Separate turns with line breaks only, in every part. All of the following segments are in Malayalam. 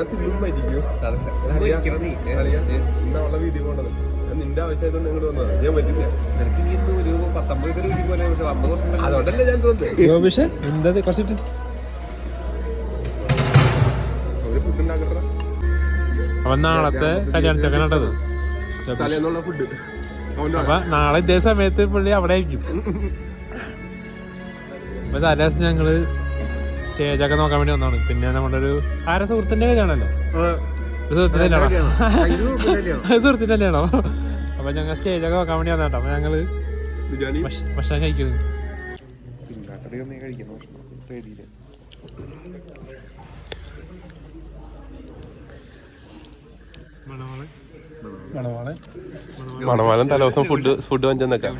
ഞാൻ തിന്നും മരിക്കും. ഇന്നാളെ വീട്ടിൽ പോകേണ്ടത് ഞാൻ നിന്റെ ആവശ്യമായതുകൊണ്ട് ഇങ്ങോട്ട് വന്നത് ഞാൻ പറ്റില്ല.
നിനക്ക് ഇനി ഇന്ന് ഒരു പത്തൊമ്പത് വീട്ടിൽ പോലെ പക്ഷെ
അതുകൊണ്ടല്ലേ ഞാൻ തോന്നുന്നത്.
കുറച്ചിട്ട്?
അവർ ഫുഡ് ഉണ്ടാക്കട്ടെ.
അവൻ നാളത്തെ കല്യാണ ചക്കനാട്ടത്.
തലേന്നുള്ള ഫുഡ്
അപ്പൊ നാളെ ഇതേ സമയത്ത് പുള്ളി അവിടെ ആയിരിക്കും. അപ്പൊ തലേദിവസം ഞങ്ങൾ സ്റ്റേജൊക്കെ നോക്കാൻ വേണ്ടി വന്നാണ് പിന്നെ നമ്മുടെ ഒരു ആരെ സുഹൃത്തിന്റെ കല്യാണല്ലോ ഒരു സുഹൃത്തിന്റെ കല്യാണം? സുഹൃത്തിന്റെ കല്യാണോ? അപ്പൊ ഞങ്ങൾ സ്റ്റേജൊക്കെ നോക്കാൻ വേണ്ടി വന്നാട്ടോ അപ്പൊ ഞങ്ങൾ ഭക്ഷണം കഴിക്കുന്നു.
മണവാളൻ. തലേ ദിവസം ഫുഡ് ഫുഡ് വാങ്ങിച്ചെന്നേക്കാം.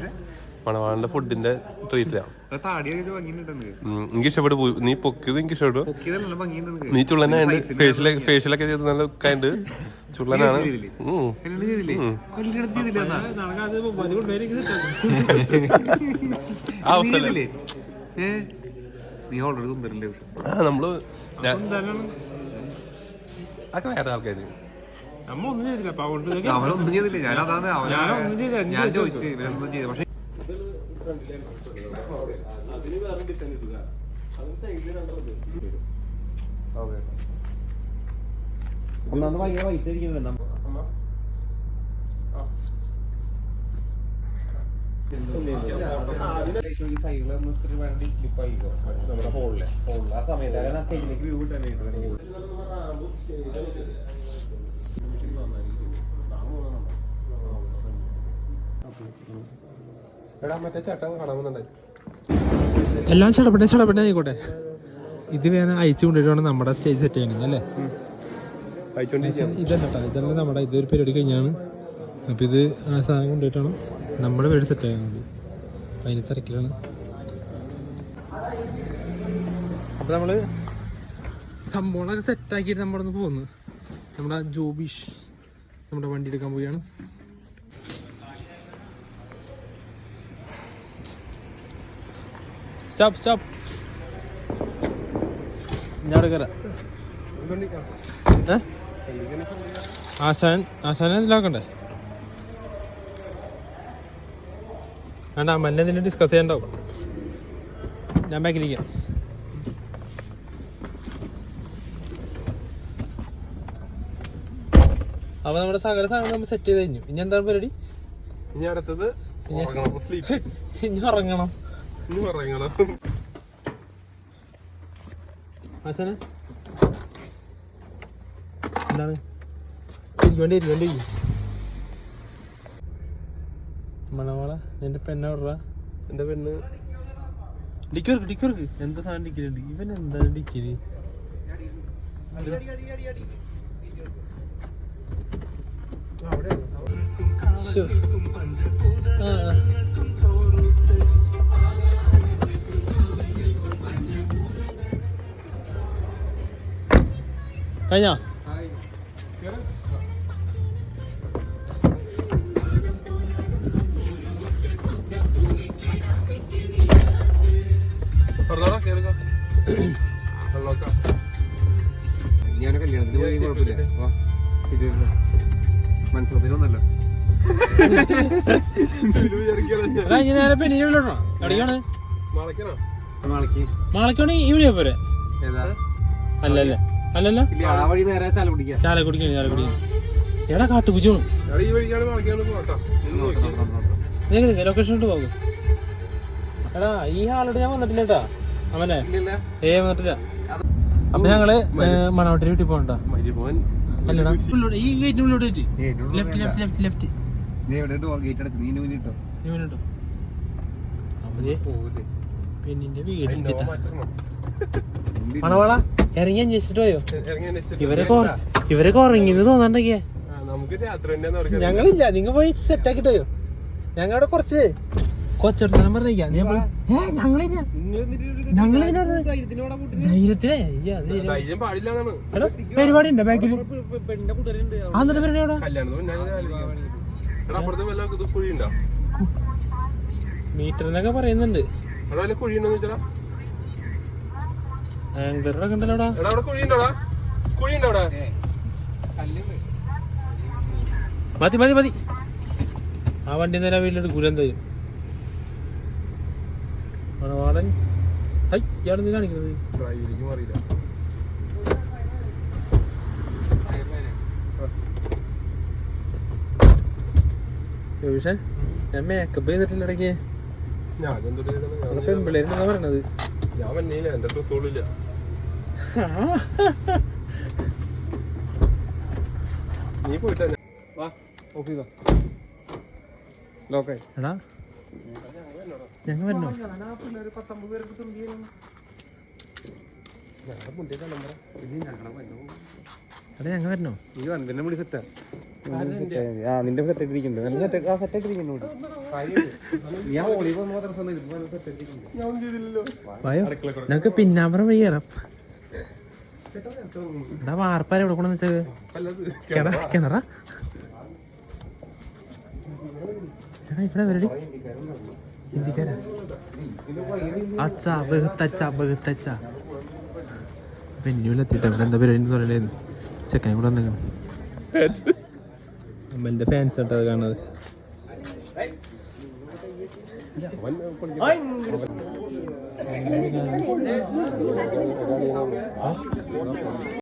മണവാളന്റെ ഫുഡിന്റെ ട്രീറ്റിലാണ് എനിക്ക് ഇഷ്ടപ്പെട്ടു. പോയി. നീ പൊക്കിയത് എനിക്ക് ഇഷ്ടപ്പെട്ടു. നീ ചുള്ളനാണ് ഫേഷ്യലൊക്കെ ഫേഷ്യലൊക്കെ ചെയ്ത് നല്ല കണ്ട് ചുള്ളനാണ്.
പക്ഷെ
നമ്മൾ ഞാൻ- അതൊക്കെ വേറെ ആൾക്കാര്.
അമ്മ ഒന്നും ചെയ്തില്ല.
അവനൊന്നും ചെയ്തില്ല. ഞാൻ അതാണ് അവൻ
ഞാനൊന്നും ചെയ്തില്ല, നീ
ഞാൻ
ചോദിച്ചോ.
ചോദിച്ചു ഇവനൊന്നും ചെയ്തു പക്ഷെ നമ്മുടെ ഹോളിലെ ഹോളിൽ ആ സമയത്ത് ആ സ്റ്റേജിലേക്ക് വ്യൂ കിട്ടാനായിട്ട്
എടാ മറ്റേ ചേട്ടൻ കാണാമെന്നുണ്ടായി.
എല്ലാം ചടപട്ടെ ചടപട്ടെ ആയിക്കോട്ടെ. ഇത് വേണം അയച്ചു കൊണ്ടിട്ടാണ് നമ്മുടെ സ്റ്റേജ് സെറ്റ് ചെയ്യുന്നത് അല്ലേ? ഇതല്ല കേട്ടോ ഇതല്ല നമ്മുടെ ഇതൊരു പരിപാടി കഴിഞ്ഞാണ്. അപ്പം ഇത് ആ സാധനം കൊണ്ടുപോയിട്ടാണ് നമ്മുടെ വീട് സെറ്റ് അപ്പം അതിന് തിരക്കിലാണ്. അപ്പം നമ്മൾ സംഭവങ്ങളൊക്കെ സെറ്റാക്കിയിട്ട് നമ്മുടെ ഒന്ന് പോകുന്നു നമ്മുടെ ജോബിഷ് നമ്മുടെ വണ്ടി എടുക്കാൻ പോവുകയാണ്. സ്റ്റോപ്പ് സ്റ്റോപ്പ് ഏ ആശാൻ ആശാനെ ഇതിലാക്കണ്ടേ വേണ്ട അമ്മനെ ഇതിന് ഡിസ്കസ് ചെയ്യണ്ടാവും ഞാൻ ബാക്കിലിരിക്കാം അപ്പൊ നമ്മുടെ സകല സാധനം നമ്മൾ സെറ്റ് ചെയ്ത് കഴിഞ്ഞു. ഇനി എന്താണ് പരിപാടി?
ഇനി അടുത്തത്
ഇനി ഉറങ്ങണം.
ഇനി ഉറങ്ങണം
ആശാനെ? എന്താണ്? ഇരിക്കൊണ്ട് ഇരിക്കൊണ്ട് മണവാള നിന്റെ പെണ്ണ വിടറ
എന്റെ പെണ്ണ്.
ഡിക്കുർക്ക് ഡിക്കുർക്ക് എന്താ സാധനം ഡിക്കലുണ്ട് ഇവൻ എന്താണ് ഡിക്കൽ. ആ, കഴിഞ്ഞോ?
ഞാൻ കല്യാണത്തിന് പോയി കുഴപ്പമില്ല. മനസ്സിലൊന്നല്ലോ
നേരെ മാളക്കോണി ഇവിടെ പോരെ? അല്ലല്ല. അല്ലല്ല? ചാലക്കുടിക്കാണ് എടാ കാട്ടുപൂച്ചോ
എടാ ഈ വഴിക്കാണ് മറക്കാണ് പോട്ടാ
ലൊക്കേഷൻ ഇട്ട് പോകും എടാ ഈ ഹാളോട് ഞാൻ വന്നിട്ടില്ല കേട്ടാ. അവനെ. ഏ വന്നിട്ടില്ല. അപ്പൊ ഞങ്ങൾ മണവട്ടി വീട്ടിൽ പോകണ്ട? അല്ലടാ. ഈ ഗേറ്റിനുള്ളിലോട്ട്
നീ
ലെഫ്റ്റ്. ലെഫ്റ്റ് ലെഫ്റ്റ് ലെഫ്റ്റ്
നീ എവിടെ ഡോർ ഗേറ്റ് അടച്ചു നീ ഇനി മുന്നിട്ടോ
ഇവനുണ്ടോ അപ്പൊ പെണ്ണിന്റെ വീട് മണവാള ഇറങ്ങി അന്വേഷിച്ചിട്ട് പോയോ?
ഇവരെ അന്വേഷിച്ചിട്ട്
ഇവരൊക്കെ ഉറ- ഇവരൊക്കെ ഉറങ്ങിന്ന് തോന്നണ്ടൊക്കെ
നമുക്ക് രാത്രി തന്നെ നടക്കാം
ഞങ്ങളില്ല നിങ്ങൾ പോയി സെറ്റ് ആക്കിട്ടോ ഞങ്ങളുടെ കുറച്ച് കൊച്ചെടുത്താലും പറഞ്ഞേക്കാം ഞാൻ പോയി, ഞങ്ങളില്ല പരിപാടി ഉണ്ട് ബാക്കിൽ പരിപാടി മീറ്റർ എന്നൊക്കെ പറയുന്നുണ്ട്.
അവിടെ വല്ല എടാ അവിടെ കുഴിയുണ്ടോടാ അവിടെ?
മതി മതി മതി. ആ വണ്ടി നേരെ മണവാളൻ ഹൈ ഇയാളെന്ത് കാണിക്കുന്നത്?
ഡ്രൈവിലേക്ക്
ചോദിച്ചേ ഞാൻ മേക്കപ്പ് ചെയ്തിട്ടില്ല ഇടയ്ക്ക്. പെൺപിള്ളേരെന്നാ പറയണത്?
ഞാൻ വന്നീല എന്റെ ഡ്രസ് പോലില്ല നീ പോയിട്ടാ
വാ ഓഫ് ചെയ്തോ. ലോക്കായി.
എടാ. ഞങ്ങൾ വരണോ? എടാ ഞങ്ങൾ വരണോ?
നീ വന്നിട്ട് മുടി സെറ്റാ ആ നിന്റെ സെറ്റ് ആയിട്ടിരിക്കുന്നുണ്ട് നല്ല സെറ്റ് ആ സെറ്റ് ആയിട്ടിരിക്കുന്നുണ്ട് ഞാൻ പോകുന്ന മാത്രം
ഞങ്ങൾക്ക് പിന്നാമ്പറം വഴി കയറാം എടാ വാർപ്പാര എവിടെ കൊണ്ടെന്ന് വെച്ചാൽ കിണ കിണറ. ഇവിടെ വരടി. ഹിന്ദിക്കാരാ? അച്ഛാ ബഹുത്തച്ഛ ബഹുത്തച്ഛ. വെന്യൂലെത്തിട്ട് ഇവിടെ എന്താ പരിപാടി എന്ന് പറയണ്ടായിരുന്നു ചെക്കൻ കൂടെ വന്നേക്കണം അമ്മന്റെ ഫാൻസ് കേട്ടോ അത് കാണുന്നത്.